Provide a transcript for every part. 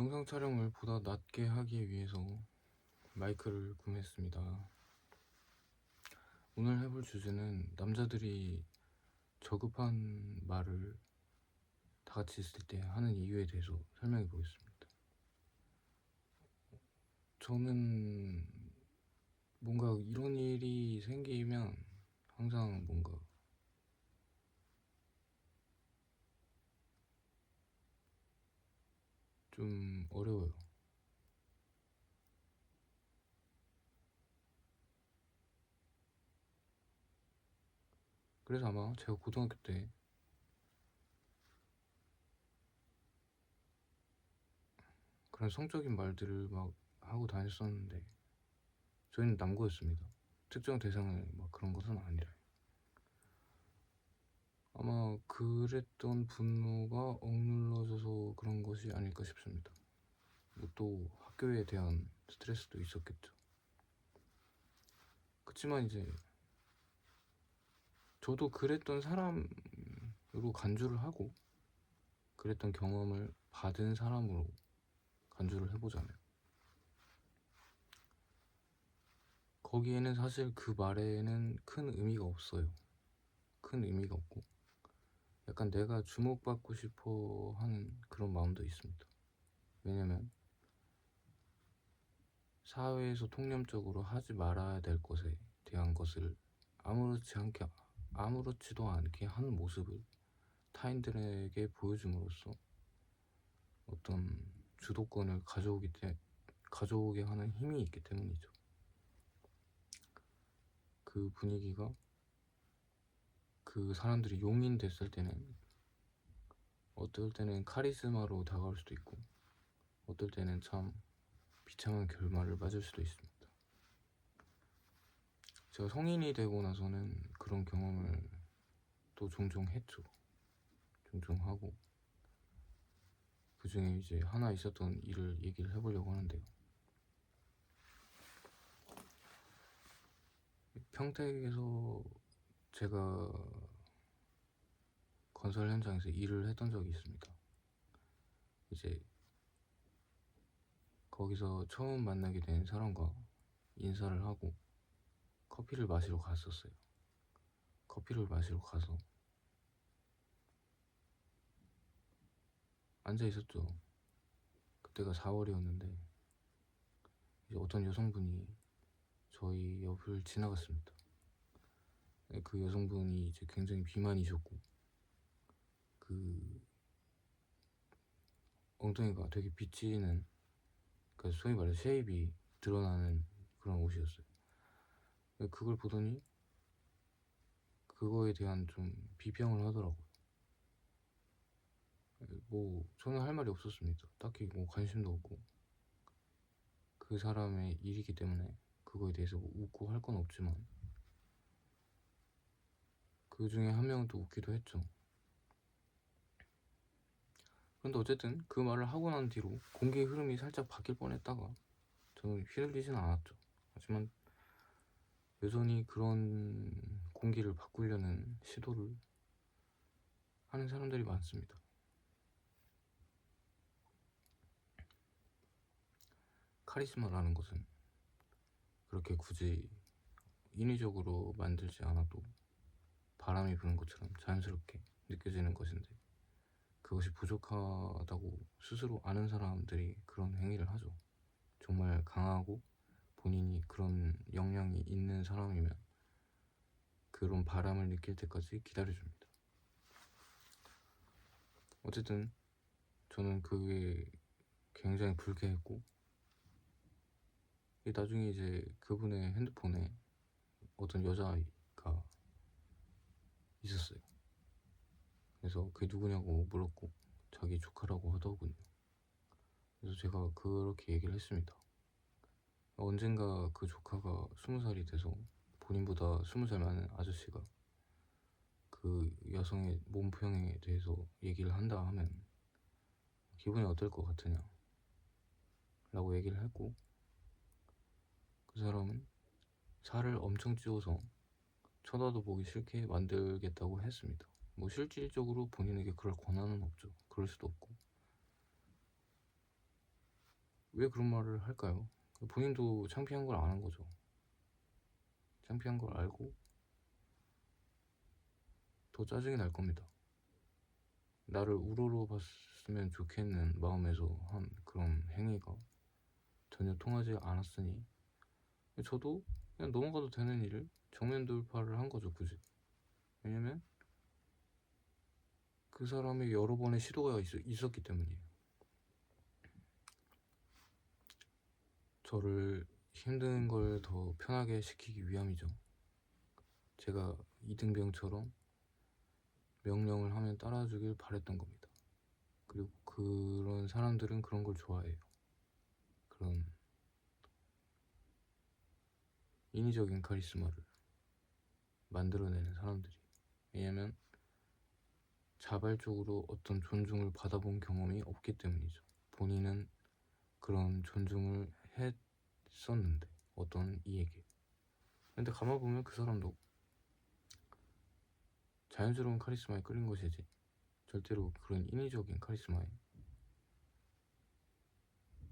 영상 촬영을 보다 낫게 하기 위해서 마이크를 구매했습니다. 오늘 해볼 주제는 남자들이 저급한 말을 다 같이 있을 때 하는 이유에 대해서 설명해 보겠습니다. 저는 뭔가 이런 일이 생기면 항상 뭔가 좀 어려워요. 그래서 아마 제가 고등학교 때 그런 성적인 말들을 막 하고 다녔었는데 저희는 남고였습니다. 특정 대상을 막 그런 것은 아니라 아마 그랬던 분노가 억눌러져서 그런 것이 아닐까 싶습니다. 뭐또 학교에 대한 스트레스도 있었겠죠. 그렇지만 이제 저도 그랬던 사람으로 간주를 하고 그랬던 경험을 받은 사람으로 간주를 해보잖아요. 거기에는 사실 그 말에는 큰 의미가 없어요. 큰 의미가 없고 약간 내가 주목받고 싶어 하는 그런 마음도 있습니다. 왜냐면 사회에서 통념적으로 하지 말아야 될 것에 대한 것을 아무렇지 않게 아무렇지도 않게 하는 모습을 타인들에게 보여줌으로써 어떤 주도권을 가져오기 때 가져오게 하는 힘이 있기 때문이죠. 그 분위기가 그 사람들이 용인 됐을 때는 어떨 때는 카리스마로 다가올 수도 있고 어떨 때는 참 비참한 결말을 맞을 수도 있습니다. 제가 성인이 되고 나서는 그런 경험을 또 종종 했죠. 종종 하고 그 중에 이제 하나 있었던 일을 얘기를 해보려고 하는데요. 평택에서 제가 건설 현장에서 일을 했던 적이 있습니다. 이제 거기서 처음 만나게 된 사람과 인사를 하고 커피를 마시러 갔었어요. 커피를 마시러 가서 앉아 있었죠. 그때가 4월이었는데 이제 어떤 여성분이 저희 옆을 지나갔습니다. 그 여성분이 이제 굉장히 비만이셨고 그 엉덩이가 되게 비치는 그러니까 소위 말해 쉐입이 드러나는 그런 옷이었어요. 그걸 보더니 그거에 대한 좀 비평을 하더라고요. 뭐 저는 할 말이 없었습니다. 딱히 뭐 관심도 없고 그 사람의 일이기 때문에 그거에 대해서 뭐 웃고 할 건 없지만 그 중에 한 명은 또 웃기도 했죠. 그런데 어쨌든 그 말을 하고 난 뒤로 공기의 흐름이 살짝 바뀔 뻔했다가 저는 휘둘리진 않았죠. 하지만 여전히 그런 공기를 바꾸려는 시도를 하는 사람들이 많습니다. 카리스마라는 것은 그렇게 굳이 인위적으로 만들지 않아도 바람이 부는 것처럼 자연스럽게 느껴지는 것인데 그것이 부족하다고 스스로 아는 사람들이 그런 행위를 하죠. 정말 강하고 본인이 그런 역량이 있는 사람이면 그런 바람을 느낄 때까지 기다려줍니다. 어쨌든 저는 그게 굉장히 불쾌했고 나중에 이제 그분의 핸드폰에 어떤 여자아이가 있었어요. 그래서 그게 누구냐고 물었고 자기 조카라고 하더군요. 그래서 제가 그렇게 얘기를 했습니다. 언젠가 그 조카가 스무 살이 돼서 본인보다 스무 살 많은 아저씨가 그 여성의 몸표현에 대해서 얘기를 한다 하면 기분이 어떨 것 같으냐 라고 얘기를 했고 그 사람은 살을 엄청 찌워서 쳐다도 보기 싫게 만들겠다고 했습니다. 뭐 실질적으로 본인에게 그럴 권한은 없죠. 그럴 수도 없고. 왜 그런 말을 할까요? 본인도 창피한 걸 아는 거죠. 창피한 걸 알고 더 짜증이 날 겁니다. 나를 우러러 봤으면 좋겠는 마음에서 한 그런 행위가 전혀 통하지 않았으니 저도 그냥 넘어가도 되는 일을 정면 돌파를 한 거죠 굳이 왜냐면 그 사람의 여러 번의 시도가 있, 있었기 때문이에요. 저를 힘든 걸 더 편하게 시키기 위함이죠. 제가 이등병처럼 명령을 하면 따라주길 바랬던 겁니다. 그리고 그런 사람들은 그런 걸 좋아해요. 그런 인위적인 카리스마를 만들어내는 사람들이. 왜냐면 자발적으로 어떤 존중을 받아본 경험이 없기 때문이죠. 본인은 그런 존중을 했었는데 어떤 이에게. 근데 가만 보면 그 사람도 자연스러운 카리스마에 끌린 것이지 절대로 그런 인위적인 카리스마에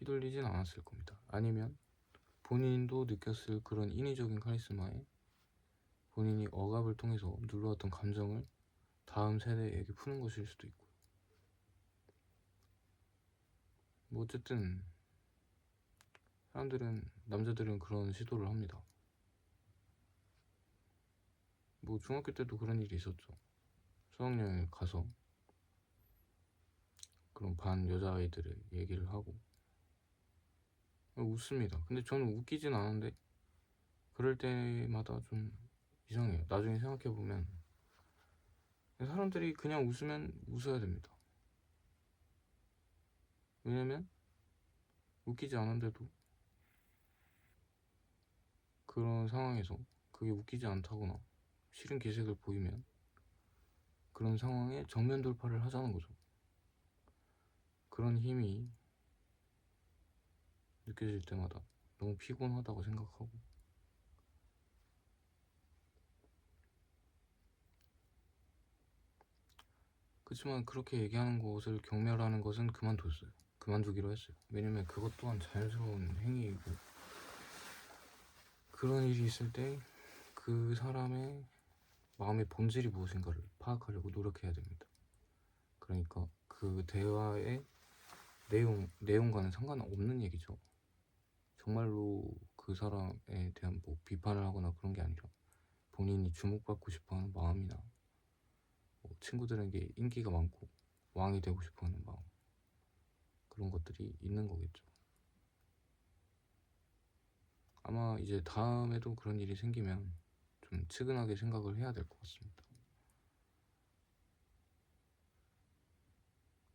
휘둘리진 않았을 겁니다. 아니면 본인도 느꼈을 그런 인위적인 카리스마에 본인이 억압을 통해서 눌러왔던 감정을 다음 세대에게 푸는 것일 수도 있고 뭐 어쨌든 사람들은 남자들은 그런 시도를 합니다 뭐 중학교 때도 그런 일이 있었죠 수학여행 가서 그런 반 여자아이들의 얘기를 하고 웃습니다. 근데 저는 웃기진 않은데 그럴 때마다 좀 이상해요. 나중에 생각해 보면 사람들이 그냥 웃으면 웃어야 됩니다. 왜냐면 웃기지 않은데도 그런 상황에서 그게 웃기지 않다거나 싫은 기색을 보이면 그런 상황에 정면 돌파를 하자는 거죠. 그런 힘이 느껴질 때마다 너무 피곤하다고 생각하고 그렇지만 그렇게 얘기하는 것을 경멸하는 것은 그만뒀어요. 그만두기로 했어요. 왜냐면 그것 또한 자연스러운 행위이고 그런 일이 있을 때 그 사람의 마음의 본질이 무엇인가를 파악하려고 노력해야 됩니다. 그러니까 그 대화의 내용, 내용과는 상관없는 얘기죠. 정말로 그 사람에 대한 뭐 비판을 하거나 그런 게 아니라 본인이 주목받고 싶어하는 마음이나 뭐 친구들에게 인기가 많고 왕이 되고 싶어하는 마음 그런 것들이 있는 거겠죠. 아마 이제 다음에도 그런 일이 생기면 좀 측은하게 생각을 해야 될 것 같습니다.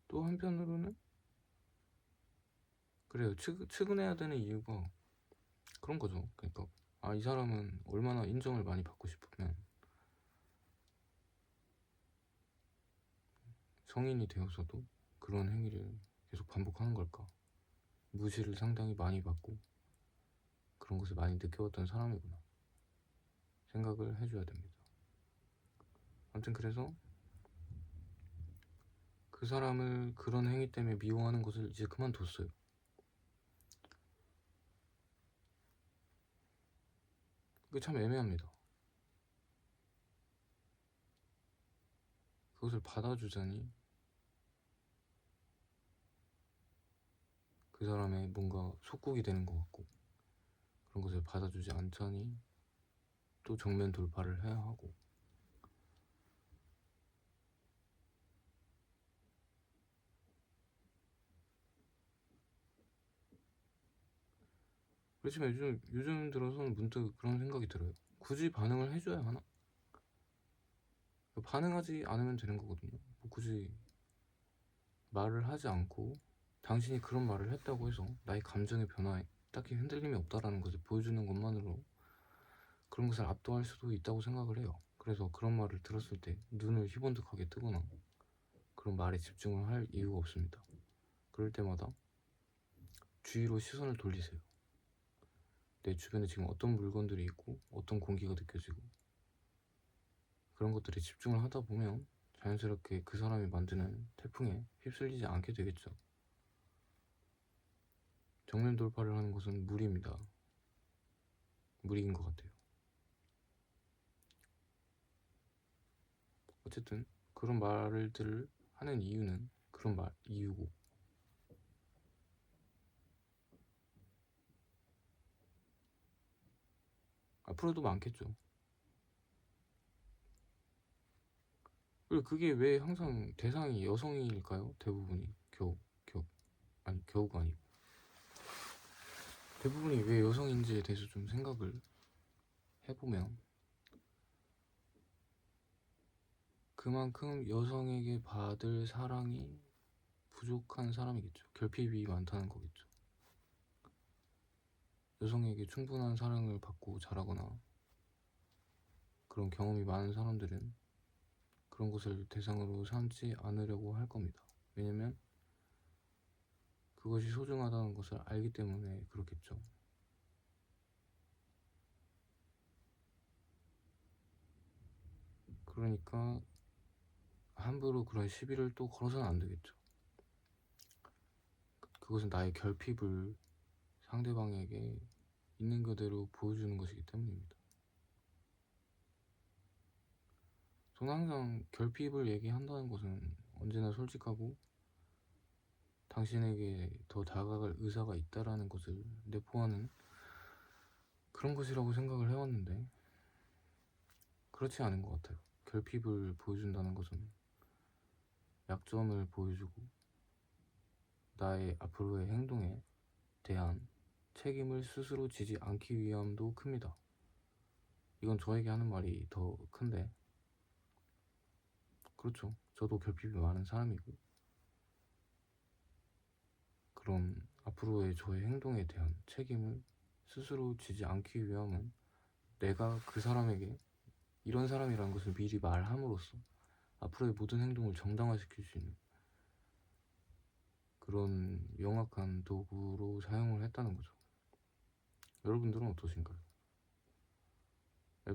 또 한편으로는 그래요. 측, 측은해야 되는 이유가 그런 거죠. 그러니까 아 이 사람은 얼마나 인정을 많이 받고 싶으면 성인이 되어서도 그런 행위를 계속 반복하는 걸까? 무시를 상당히 많이 받고 그런 것을 많이 느껴왔던 사람이구나 생각을 해줘야 됩니다. 아무튼 그래서 그 사람을 그런 행위 때문에 미워하는 것을 이제 그만뒀어요. 그게 참 애매합니다. 그것을 받아주자니 그 사람의 뭔가 속국이 되는 것 같고 그런 것을 받아주지 않자니 또 정면 돌파를 해야 하고 그렇지만 요즘 요즘 들어서는 문득 그런 생각이 들어요. 굳이 반응을 해줘야 하나? 반응하지 않으면 되는 거거든요. 뭐 굳이 말을 하지 않고 당신이 그런 말을 했다고 해서 나의 감정의 변화에 딱히 흔들림이 없다라는 것을 보여주는 것만으로 그런 것을 압도할 수도 있다고 생각을 해요. 그래서 그런 말을 들었을 때 눈을 희번득하게 뜨거나 그런 말에 집중을 할 이유가 없습니다. 그럴 때마다 주위로 시선을 돌리세요. 내 주변에 지금 어떤 물건들이 있고 어떤 공기가 느껴지고 그런 것들에 집중을 하다 보면 자연스럽게 그 사람이 만드는 태풍에 휩쓸리지 않게 되겠죠. 정면 돌파를 하는 것은 무리입니다. 무리인 것 같아요. 어쨌든 그런 말들을 하는 이유는 그런 말 이유고 앞으로도 많겠죠. 그리고 그게 왜 항상 대상이 여성일까요? 대부분이 겨우 겨우 아니 겨우가 아니고 대부분이 왜 여성인지에 대해서 좀 생각을 해보면 그만큼 여성에게 받을 사랑이 부족한 사람이겠죠. 결핍이 많다는 거겠죠. 여성에게 충분한 사랑을 받고 자라거나 그런 경험이 많은 사람들은 그런 것을 대상으로 삼지 않으려고 할 겁니다. 왜냐면 그것이 소중하다는 것을 알기 때문에 그렇겠죠. 그러니까 함부로 그런 시비를 또 걸어서는 안 되겠죠. 그것은 나의 결핍을 상대방에게 있는 그대로 보여주는 것이기 때문입니다. 저는 항상 결핍을 얘기한다는 것은 언제나 솔직하고 당신에게 더 다가갈 의사가 있다라는 것을 내포하는 그런 것이라고 생각을 해왔는데 그렇지 않은 것 같아요. 결핍을 보여준다는 것은 약점을 보여주고 나의 앞으로의 행동에 대한 책임을 스스로 지지 않기 위함도 큽니다. 이건 저에게 하는 말이 더 큰데 그렇죠. 저도 결핍이 많은 사람이고 그런 앞으로의 저의 행동에 대한 책임을 스스로 지지 않기 위함은 내가 그 사람에게 이런 사람이라는 것을 미리 말함으로써 앞으로의 모든 행동을 정당화시킬 수 있는 그런 명확한 도구로 사용을 했다는 거죠. 여러분들은 어떠신가요?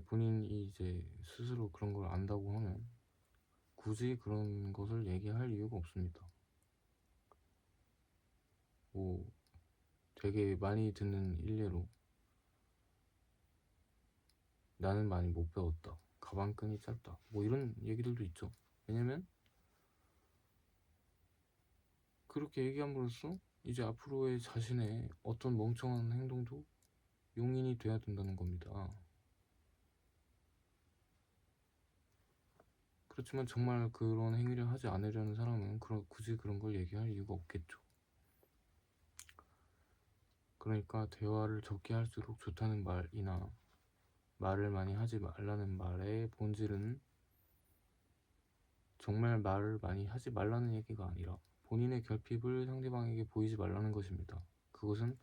본인이 이제 스스로 그런 걸 안다고 하면 굳이 그런 것을 얘기할 이유가 없습니다. 뭐 되게 많이 듣는 일례로 나는 많이 못 배웠다. 가방끈이 짧다. 뭐 이런 얘기들도 있죠. 왜냐면 그렇게 얘기함으로써 이제 앞으로의 자신의 어떤 멍청한 행동도 용인이 돼야 된다는 겁니다. 그렇지만 정말 그런 행위를 하지 않으려는 사람은 그런, 굳이 그런 걸 얘기할 이유가 없겠죠. 그러니까 대화를 적게 할수록 좋다는 말이나 말을 많이 하지 말라는 말의 본질은 정말 말을 많이 하지 말라는 얘기가 아니라 본인의 결핍을 상대방에게 보이지 말라는 것입니다. 그것은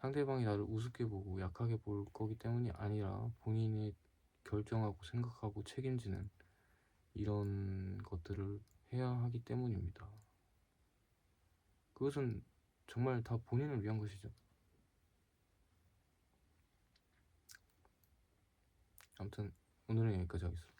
상대방이 나를 우습게 보고 약하게 볼 거기 때문이 아니라 본인이 결정하고 생각하고 책임지는 이런 것들을 해야 하기 때문입니다. 그것은 정말 다 본인을 위한 것이죠. 아무튼 오늘은 여기까지 하겠습니다.